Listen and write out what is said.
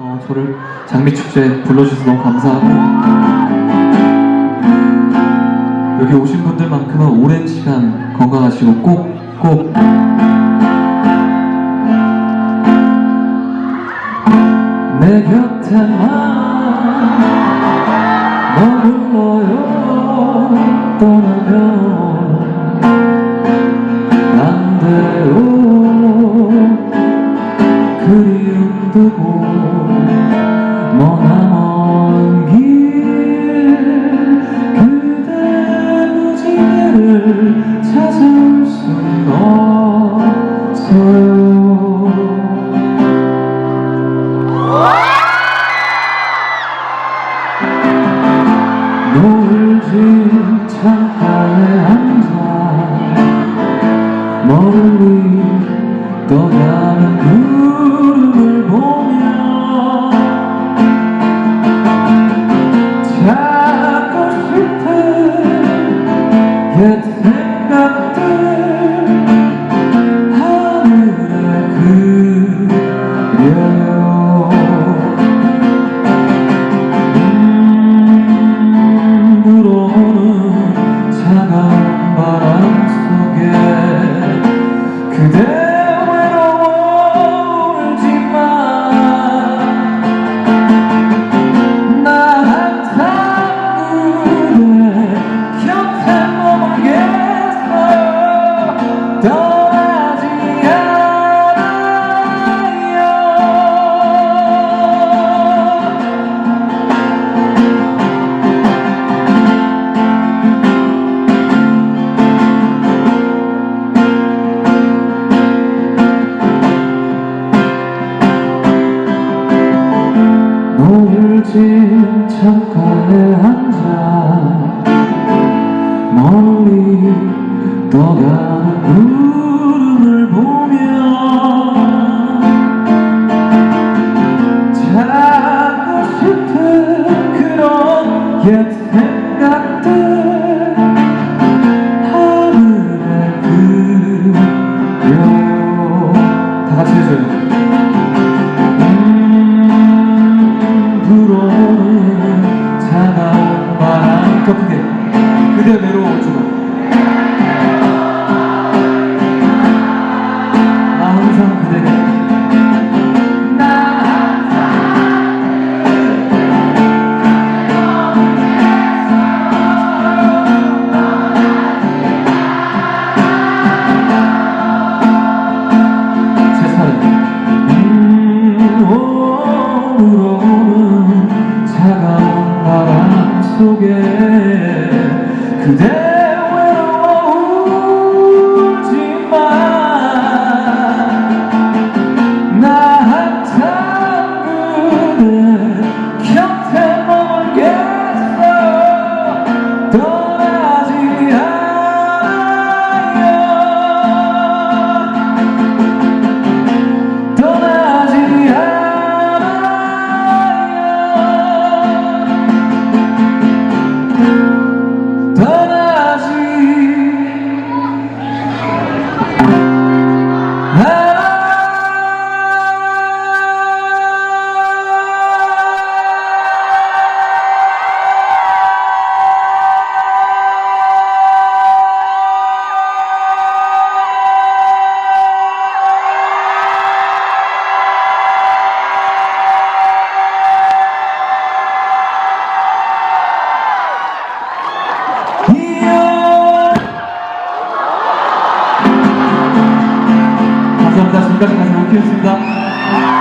어, 저를 장미축제에 불러주셔서 너무 감사하고 여기 오신 분들만큼은 오랜 시간 건강하시고 꼭 꼭. 내 곁에만 머물러요. 떠나면 노을진 창가에 앉아 멀리 떠가 진 창가에 앉아 멀리 떠가는 구름을 보며 찾고 싶은 그런 옛 크게 그대 외로워지고 나 항상 그대가 음, 오르는 차가운 바람 속에 그 감사합니다. 지금까지 가수 오키였습니다.